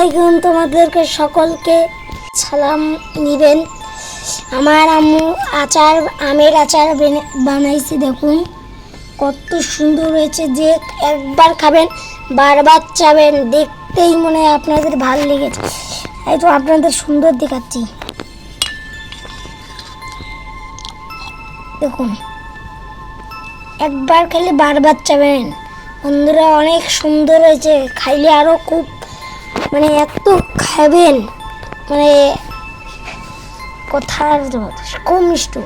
আলাইকুম, তোমাদেরকে সকলকে সালাম নিবেন। আমার আম্মু আচার, আমের আচার বেনে- বানাইছি, দেখুন। কত সুন্দর হয়েছে যে একবার খাবেন, বারবার চাবেন, দেখতেই মনে হয় আপনাদের ভালো লেগেছে। এই তো আপনাদের সুন্দর দেখাচ্ছি। দেখুন। একবার খেলে বারবার চাবেন। বন্ধুরা, অনেক সুন্দর হয়েছে। খাইলে আরও খুব এত খাবেন মানে কথার মতো খুব মিষ্টি,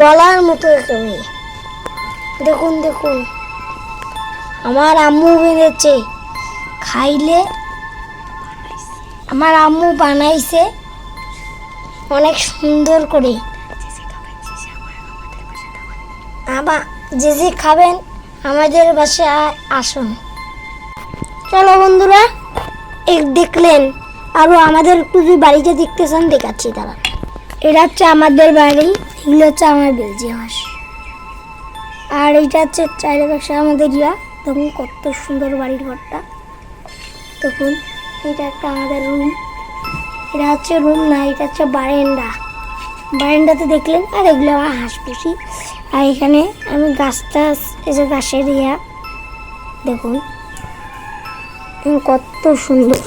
বলার মতো একেবারে দেখুন দেখুন, আমার আম্মু বেঁধেছে, খাইলে আমার আম্মু বানাইছে অনেক সুন্দর করে। আবার যে যে খাবেন, আমাদের বাসায় আসুন। চলো বন্ধুরা দেখলেন। আরও আমাদের যদি বাড়িতে দেখতে চান দেখাচ্ছি তারা। এটা হচ্ছে আমাদের বাড়ি, এগুলো হচ্ছে আমার বেলজিয়াম হাঁস। আর এটা হচ্ছে চারিপাশে আমাদের ইয়া। তখন কত সুন্দর বাড়ির ঘরটা। তখন এটা একটা আমাদের রুম এটা হচ্ছে রুম না, এটা হচ্ছে বারেন্ডা বারেন্ডাতে দেখলেন, আর এগুলো আমার হাঁস পুষি। আর এখানে আমি গাছটা যে গাছের ইয়া, দেখুন। কত সুন্দর।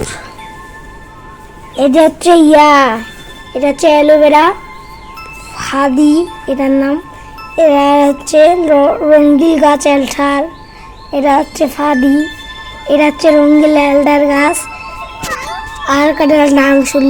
এটা হচ্ছে ইয়া, এটা হচ্ছে অ্যালোভেরা, হাদি, এটার নাম। এরা হচ্ছে রঙ্গিল গাছ এলঠার এটা হচ্ছে ফাদি। এটা হচ্ছে রঙ্গিল এলডার গাছ। আর কাটার নাম শুনলে